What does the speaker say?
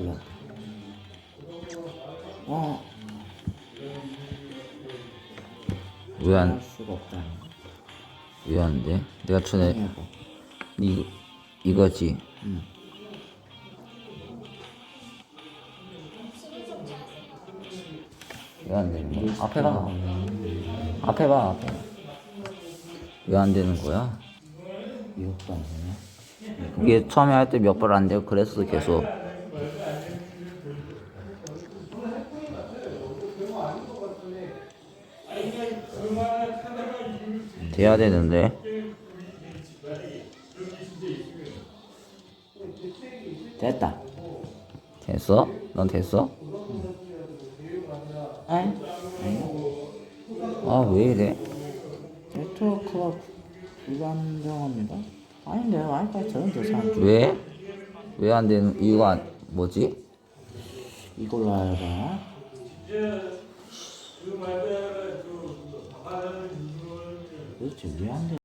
올랐다. 어, 왜안할 수가 없다. 왜 안 돼? 내가 전에 해봐. 이 이거지. 응. 왜 안 되는 거야? 앞에 봐. 앞에 봐. 앞에. 왜 안 되는 거야? 이것도 안 되네. 이게 처음에 할 때 몇 번 안 되고 그랬어 계속. 돼야 되는데. 됐다. 됐어? 넌 됐어? 아니. 아왜 이래? 네트워크가 불안정합니다. 아닌데 와이파이 사람 좀 왜? 왜 안 되는 이유가 안- 뭐지? 이걸로 해봐. 도대체 왜안 돼?